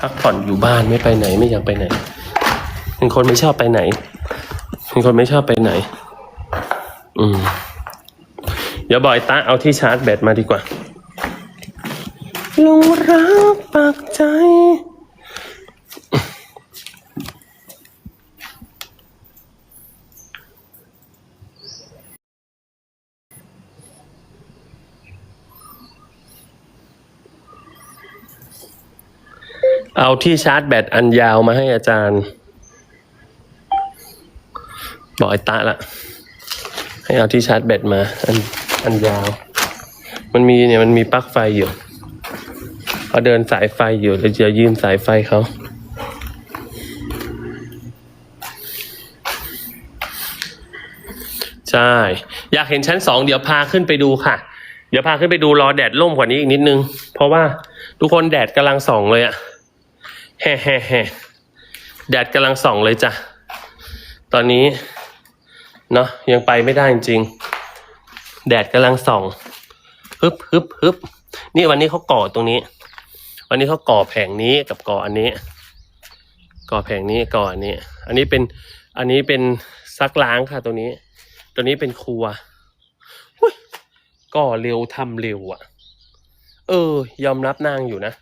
พักผ่อนอยู่บ้านไม่ไปไหนไม่อยากไปไหนเป็นคนไม่ชอบไปไหนเป็นคนไม่ชอบไปไหน อืมเดี๋ยวบอยตาเอาที่ชาร์จแบตมาดีกว่าลงรักปักใจ เอาที่ชาร์จแบตอันยาวมาให้อาจารย์ บอกไอ้ตะละ ให้เอาที่ชาร์จแบตมา อันอันยาว มันมีเนี่ยมันมีปลั๊กไฟอยู่เขาเดินสายไฟอยู่เดี๋ยวจะยืมสายไฟเขาใช่ อยากเห็นชั้นสองเดี๋ยวพาขึ้นไปดูค่ะ เดี๋ยวพาขึ้นไปดูรอแดดร่มกว่านี้อีกนิดนึง เพราะว่าทุกคนแดดกำลังส่องเลยอะ แฮ่แฮ่แฮ่แดดกำลังส่องเลยจ้ะ ตอนนี้ เนาะยังไปไม่ได้จริง แดดกำลังส่องฮึบฮึบฮึบนี่วันนี้เขาก่อตรงนี้ วันนี้เขาก่อแผงนี้กับก่ออันนี้ ก่อแผงนี้ก่ออันนี้ อันนี้เป็นอันนี้เป็นซักล้างค่ะตัวนี้ ตัวนี้เป็นครัวก่อเร็วทำเร็วอะ่ะ เออ ยอมรับนางอยู่นะ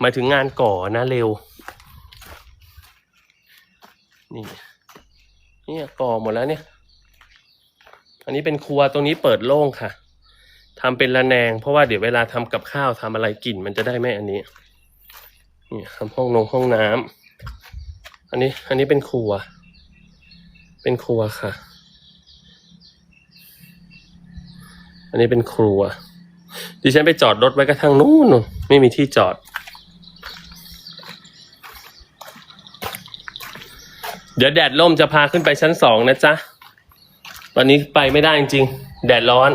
หมายถึงงานก่อนะเร็ว นี่เนี่ยก่อหมดแล้วเนี่ย อันนี้เป็นครัวตรงนี้เปิดโล่งค่ะทำเป็นระแนง เพราะว่าเดี๋ยวเวลาทำกับข้าวทำอะไรกลิ่นมันจะได้ไม่อันนี้นี่ทำห้องนงห้องน้ำอันนี้อันนี้เป็นครัว เป็นครัวค่ะ อันนี้เป็นครัวดิฉันไปจอดรถไว้กระทั่งนู้นนู่นไม่มีที่จอด เดี๋ยวแดดล่มจะพาขึ้นไปชั้นสองนะจ๊ะ ตอนนี้ไปไม่ได้จริงๆ แดดร้อน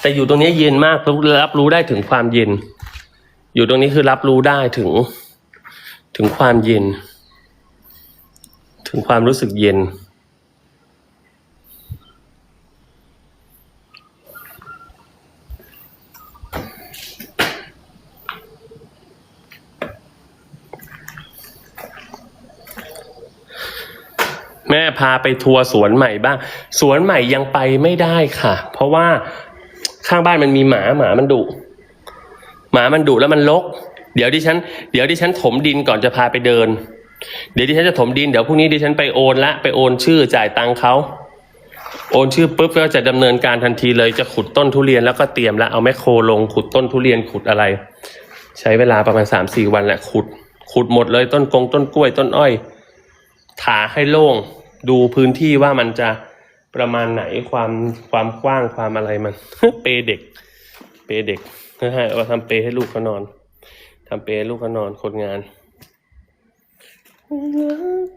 แต่อยู่ตรงนี้เย็นมากรับรู้ได้ถึงความเย็น อยู่ตรงนี้คือรับรู้ได้ถึง ถึงความเย็น ถึงความรู้สึกเย็น แม่พาไปทัวร์สวนใหม่บ้าง สวนใหม่ยังไปไม่ได้ค่ะ เพราะว่าข้างบ้านมันมีหมาหมามันดุหมามันดุแล้วมันลก เดี๋ยวดิฉัน เดี๋ยวดิฉันถมดินก่อนจะพาไปเดิน เดี๋ยวดิฉันจะถมดินเดี๋ยวพรุ่งนี้ดิฉันไปโอนละไปโอนชื่อจ่ายตังค์เขาโอนชื่อปุ๊บก็จะดำเนินการทันทีเลยจะขุดต้นทุเรียนแล้วก็เตรียมแล้วเอาแมคโครลงขุดต้นทุเรียนขุดอะไร ใช้เวลาประมาณสามสี่วันแหละขุด ขุดหมดเลยต้นกงต้นกล้วยต้นอ้อยถาให้โล่ง ดูพื้นที่ว่ามันจะประมาณไหนความความกว้างความอะไรมัน เปเด็ก เปเด็กนะฮะเอาทำเปให้ลูกเขานอนทำเปให้ลูกเขานอนคนงาน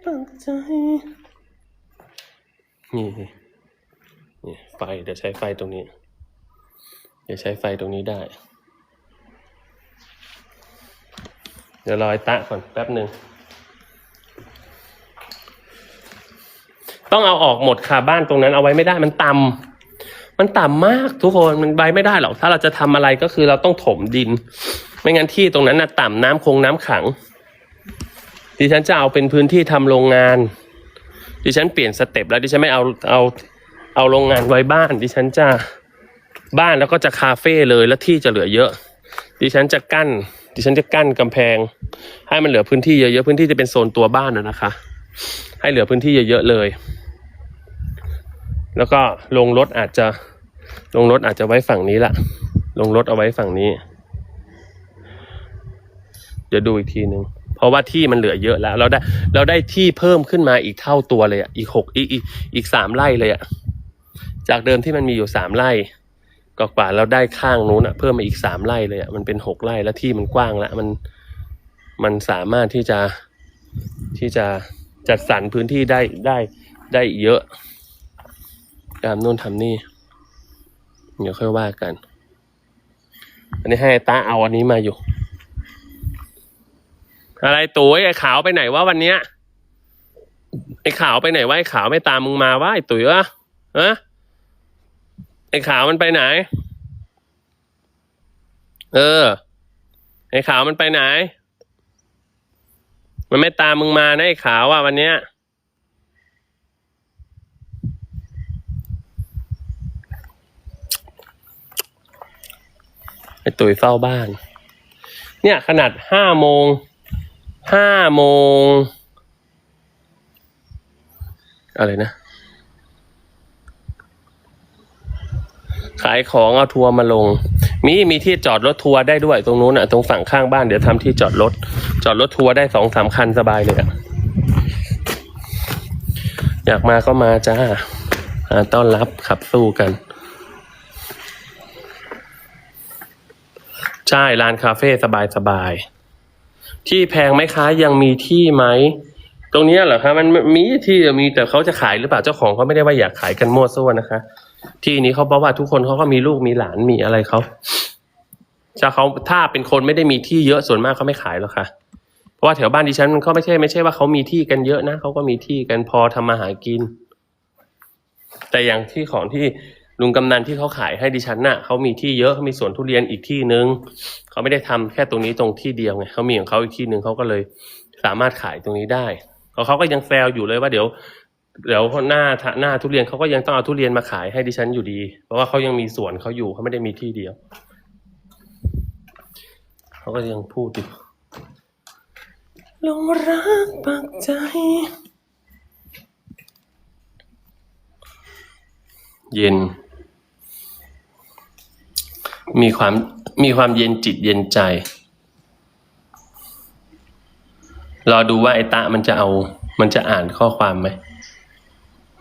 ปักใจนี่นี่นี่ไฟเดี๋ยวใช้ไฟตรงนี้ เดี๋ยวใช้ไฟตรงนี้ได้ เดี๋ยวรอไอ้ตะก่อนแป๊บหนึ่ง ต้องเอาออกหมดค่ะบ้านตรงนั้นเอาไว้ไม่ได้มันต่ำมันต่ำมากทุกคนมันไว้ไม่ได้หรอกถ้าเราจะทำอะไรก็คือเราต้องถมดิน ไม่งั้นที่ตรงนั้นน่ะต่ำน้ำคงน้ำขัง ดิฉันจะเอาเป็นพื้นที่ทำโรงงาน ดิฉันเปลี่ยนสเต็ปแล้วดิฉันไม่เอาเอาเอาโรงงานไว้บ้าน ดิฉันจะบ้านแล้วก็จะคาเฟ่เลยแล้วที่จะเหลือเยอะ ดิฉันจะกั้น ดิฉันจะกั้นกำแพง ให้มันเหลือพื้นที่เยอะๆพื้นที่จะเป็นโซนตัวบ้านนะนะคะ ให้เหลือพื้นที่เยอะๆเลย แล้วก็ลงรถอาจจะลงรถอาจจะไว้ฝั่งนี้ละลงรถเอาไว้ฝั่งนี้ เดี๋ยวดูอีกทีหนึ่งเพราะว่าที่มันเหลือเยอะแล้ว เราได้ เราได้ที่เพิ่มขึ้นมาอีกเท่าตัวเลยอะอีกหกอีกอีกอีกสามไร่เลยอะจากเดิมที่มันมีอยู่สามไร่กว่าเราได้ข้างนู้นอะเพิ่มมาอีกสามไร่เลยอะมันเป็นหกไร่แล้วที่มันกว้างแล้วมันมันสามารถที่จะที่จะจัดสรรพื้นที่ได้ได้ได้เยอะ ตามนู่นทำนี่ เดี๋ยวค่อยว่ากัน อันนี้ให้ตาเอาอันนี้มาอยู่ อะไรตัวไอ้ขาวไปไหนวะวันเนี้ยไอ้ขาวไปไหนวะไอ้ขาวไม่ตามมึงมาวะไอ้ตุ๋ยวะฮะไอ้ขาวมันไปไหน เออ ไอ้ขาวมันไปไหน มันไม่ตามมึงมานะไอ้ขาวอะวันเนี้ย ตุ๋ยเฝ้าบ้าน เนี่ยขนาดห้าโมงห้าโมง อะไรนะ ขายของเอาทัวร์มาลง มีมีที่จอดรถทัวร์ได้ด้วยตรงนู้นอะตรงฝั่งข้างบ้านเดี๋ยวทำที่จอดรถ จอดรถทัวร์ได้สองสามคันสบายเลยอะอยากมาก็มาจ้าอ่าต้อนรับขับสู้กัน ใช่ร้านคาเฟ่สบายสบายๆที่แพงไหมคะยังมีที่ไหมตรงนี้เหรอคะมันมีที่มีแต่เขาจะขายหรือเปล่าเจ้าของเขาไม่ได้ว่าอยากขายกันมั่วซั่วนะคะ ที่นี้เขาบอกว่าทุกคนเขาก็มีลูกมีหลานมีอะไรเขาถ้าเขาถ้าเป็นคนไม่ได้มีที่เยอะส่วนมากเขาไม่ขายหรอกค่ะ เพราะว่าแถวบ้านดิฉันมันก็ไม่ใช่ไม่ใช่ว่าเขามีที่กันเยอะนะเขาก็มีที่กันพอทำมาหากิน แต่อย่างที่ของที่ ลุงกำนันที่เขาขายให้ดิฉันน่ะเขามีที่เยอะเขามีสวนทุเรียนอีกที่นึงเขาไม่ได้ทำแค่ตรงนี้ตรงที่เดียวไงเขามีของเขาอีกที่หนึ่งเขาก็เลยสามารถขายตรงนี้ได้เพราะเขาก็ยังแซวอยู่เลยว่าเดี๋ยวเดี๋ยวหน้าหน้าทุเรียนเขาก็ยังต้องเอาทุเรียนมาขายให้ดิฉันอยู่ดี เพราะว่าเขายังมีสวนเขาอยู่เขาไม่ได้มีที่เดียวเขาก็ยังพูดอยู่ลงรักปักใจ เย็น มีความมีความเย็นจิตเย็นใจ รอดูว่าไอ้ตะมันจะเอา มันจะอ่านข้อความไหม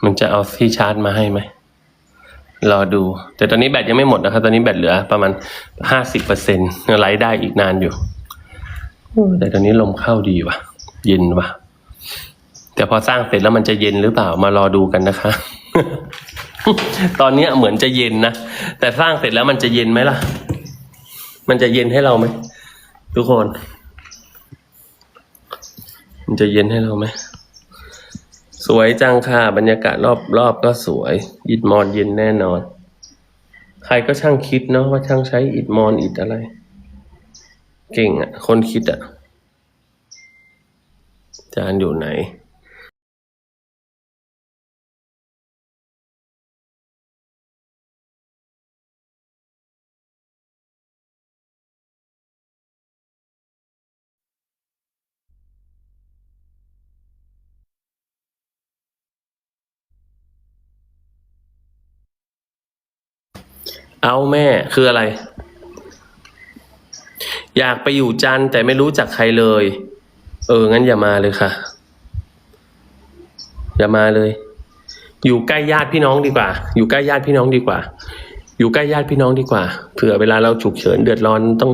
มันจะเอาที่ชาร์จมาให้ไหม รอดู แต่ตอนนี้แบตยังไม่หมดนะครับ ตอนนี้แบตเหลือประมาณห้าสิบเปอร์เซ็นต์ไลฟ์ได้อีกนานอยู่โอ้แต่ตอนนี้ลมเข้าดีว่ะ เย็นว่ะ แต่พอสร้างเสร็จแล้วมันจะเย็นหรือเปล่ามารอดูกันนะคะ ตอนนี้เหมือนจะเย็นนะ แต่สร้างเสร็จแล้วมันจะเย็นไหมล่ะ มันจะเย็นให้เราไหมทุกคน มันจะเย็นให้เราไหม สวยจังค่ะ บรรยากาศรอบรอบก็สวย อิดมอนเย็นแน่นอน ใครก็ช่างคิดเนาะว่าช่างใช้อิดมอนอิดอะไร เก่งอะ่ะ คนคิดอะ่ะ จานอยู่ไหน เอาแม่คืออะไร อยากไปอยู่จันแต่ไม่รู้จักใครเลย เออ งั้นอย่ามาเลยค่ะ อย่ามาเลย อยู่ใกล้ญาติพี่น้องดีกว่า อยู่ใกล้ญาติพี่น้องดีกว่า อยู่ใกล้ญาติพี่น้องดีกว่า เผื่อเวลาเราฉุกเฉินเดือดร้อนต้อง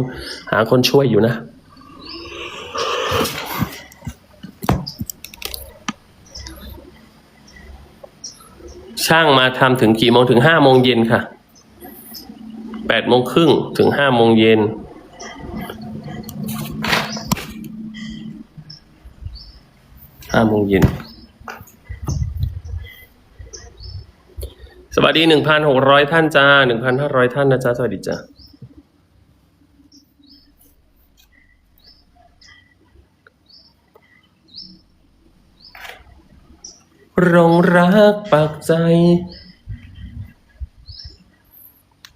หาคนช่วยอยู่นะช่างมาทำถึงกี่โมงถึงห้าโมงเย็นค่ะ แปดโมงครึ่งถึงห้าโมงเย็น ห้าโมงเย็น สวัสดีหนึ่งพันหกร้อยท่านจ้าหนึ่งพันห้าร้อยท่านนะจ้าสวัสดีจ้ารงรักปักใจ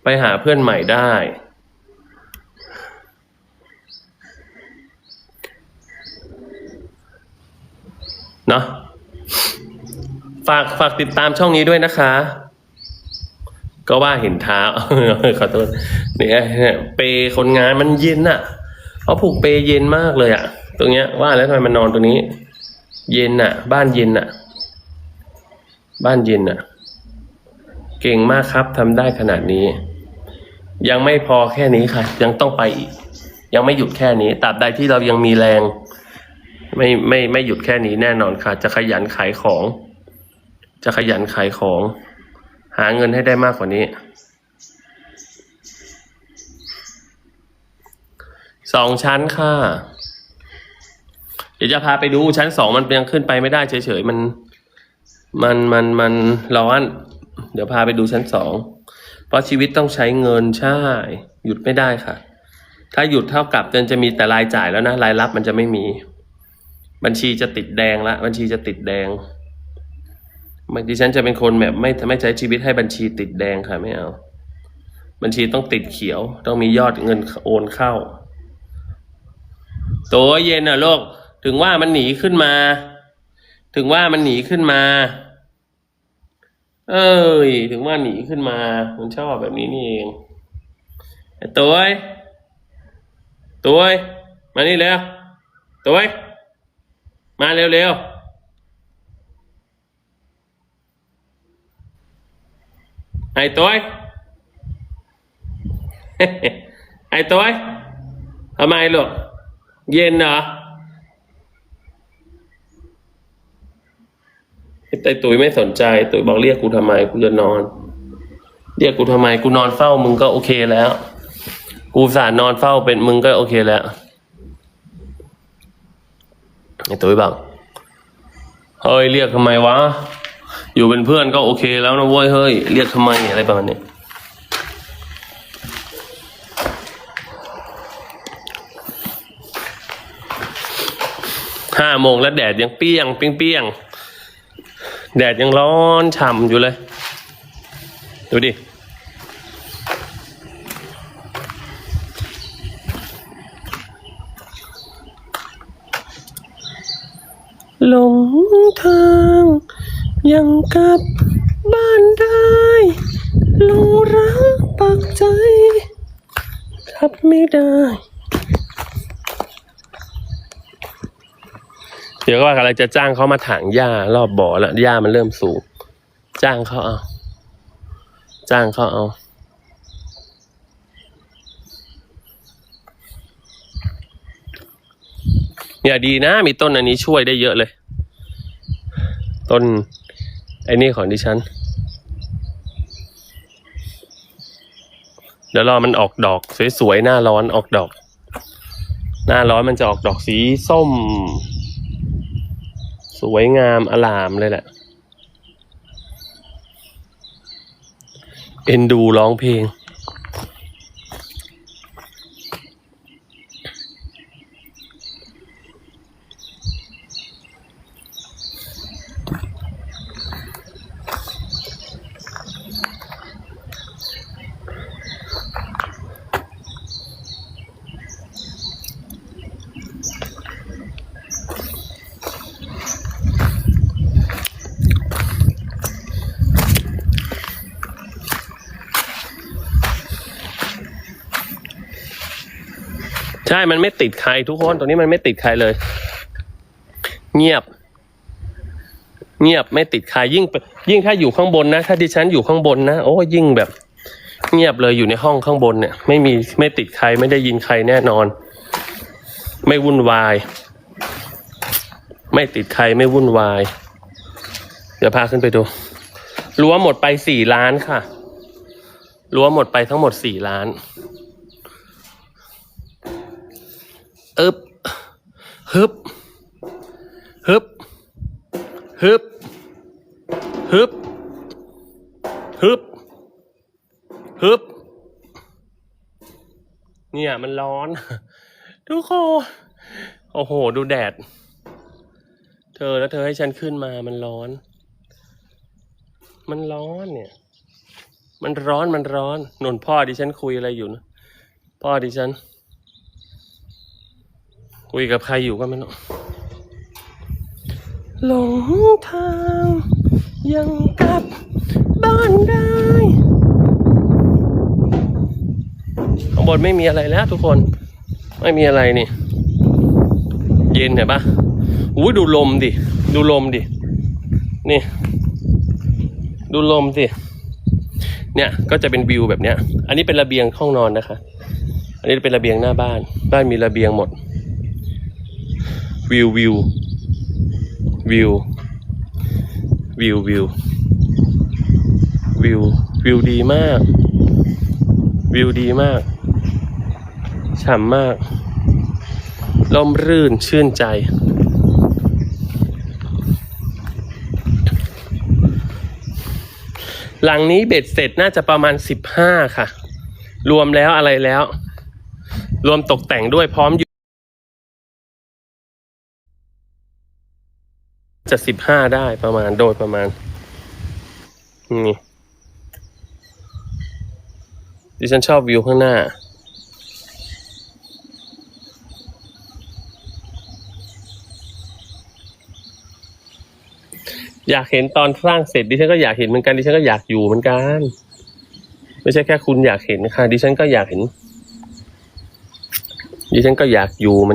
ไปหาเพื่อนใหม่ได้ เนาะฝากฝากติดตามช่องนี้ด้วยนะคะ ก็ว่าเห็นเท้าขอโทษเนี่ยเปย์คนงานมันเย็นอะเขาผูกเปย์เย็นมากเลยอะตรงเนี้ยว่าแล้วทำไมมันนอนตรงนี้ เย็นอะบ้านเย็นอะบ้านเย็นอะเก่งมากครับทำได้ขนาดนี้ ยังไม่พอแค่นี้ค่ะ ยังต้องไปอีก ยังไม่หยุดแค่นี้ตราบใดที่เรายังมีแรง ไม่ไม่ไม่หยุดแค่นี้แน่นอนค่ะ จะขยันขายของ จะขยันขายของ หาเงินให้ได้มากกว่านี้สองชั้นค่ะ เดี๋ยวจะพาไปดูชั้นสองมันยังขึ้นไปไม่ได้เฉยๆมัน มันมันมันร้อน เดี๋ยวพาไปดูชั้นสอง เพราะชีวิตต้องใช้เงินใช่ หยุดไม่ได้ค่ะ ถ้าหยุดเท่ากับจนจะมีแต่รายจ่ายแล้วนะรายรับมันจะไม่มี บัญชีจะติดแดงละ บัญชีจะติดแดงดิฉันจะเป็นคนแบบไม่ไม่ใช้ชีวิตให้บัญชีติดแดงค่ะไม่เอา บัญชีต้องติดเขียว ต้องมียอดเงินโอนเข้า ตัวเย็นอะโลก ถึงว่ามันหนีขึ้นมา ถึงว่ามันหนีขึ้นมา เอ้ยถึงว่าหนีขึ้นมา มันชอบแบบนี้นี่เองไอ้ตัวเอ้ยตัวเอ้ยมานี่เร็วตัวเอ้ยมาเร็วเร็วไอ้ตัวเอ้ยไอ้ตัวเอ้ยทำไมลูกเย็นเหรอ ไอ้ตุ๋ยไม่สนใจ ตุ๋ยบอกเรียกกูทำไมกูจะนอน เรียกกูทำไมกูนอนเฝ้ามึงก็โอเคแล้ว กูสารนอนเฝ้าเป็นมึงก็โอเคแล้วไอ้ตุ๋ยบอกเฮ้ยเรียกทำไมวะอยู่เป็นเพื่อนก็โอเคแล้วนะเว้ยเฮ้ยเรียกทำไมอะไรประมาณนี้ห้าโมงแล้วแดดยังเปี้ยงเปี้ยงเปรี้ยง แดดยังร้อนฉ่ำอยู่เลย ดูดิ หลงทางยังกลับบ้านได้หลงรักปักใจกลับไม่ได้ เดี๋ยวก็ว่ากำลังจะจ้างเขามาถางหญ้ารอบบ่อแล้วหญ้ามันเริ่มสูง จ้างเขาเอา จ้างเขาเอา เนี่ยดีนะ มีต้นอันนี้ช่วยได้เยอะเลย ต้นไอ้นี่ของดิฉัน เดี๋ยวรอมันออกดอกสวยๆหน้าร้อนออกดอก หน้าร้อนมันจะออกดอกสีส้ม วยงามอลามเลยแหละ เอ็นดูร้องเพลง ใช่ มันไม่ติดใครทุกคน ตัวนี้มันไม่ติดใครเลย เงียบ เงียบไม่ติดใครยิ่ง ยิ่งถ้าอยู่ข้างบนนะ ถ้าดิฉันอยู่ข้างบนนะ โอ้ยิ่งแบบ เงียบเลยอยู่ในห้องข้างบนเนี่ย ไม่มีไม่ติดใครไม่ได้ยินใครแน่นอน ไม่วุ่นวาย ไม่ติดใครไม่วุ่นวาย เดี๋ยวพาขึ้นไปดูรั้วหมดไปสี่ล้านค่ะรั้วหมดไปทั้งหมดสี่ล้าน อึบฮึบฮึบฮึบฮึบฮึบฮึบเนี่ยมันร้อน ทุกคน โอ้โห ดูแดด เธอแล้วเธอให้ฉันขึ้นมามันร้อน มันร้อนเนี่ย มันร้อนมันร้อนนนพ่อดิฉันคุยอะไรอยู่นะ พ่อดิฉัน คุยกับใครอยู่ก็ไม่รู้หลงทาง ยังกลับบ้านได้ข้างบนไม่มีอะไรแล้วทุกคน ไม่มีอะไรนี่ เย็นเห็นปะอุ้ยดูลมดิ ดูลมดิ นี่ ดูลมสิ เนี่ยก็จะเป็นวิวแบบเนี้ย อันนี้เป็นระเบียงห้องนอนนะคะ อันนี้เป็นระเบียงหน้าบ้าน บ้านมีระเบียงหมด วิววิววิววิววิววิววิวดีมาก วิวดีมากฉ่ำมากล่มรื่นชื่นใจ หลังนี้เบ็ดเสร็จน่าจะประมาณสิบห้าค่ะ รวมแล้วอะไรแล้ว รวมตกแต่งด้วยพร้อม จะสิบห้าได้ประมาณโดยประมาณ นี่ดิฉันชอบวิวข้างหน้า อยากเห็นตอนสร้างเสร็จดิฉันก็อยากเห็นเหมือนกันดิฉันก็อยากอยู่เหมือนกัน ไม่ใช่แค่คุณอยากเห็นค่ะดิฉันก็อยากเห็นดิฉันก็อยากอยู่เหมือน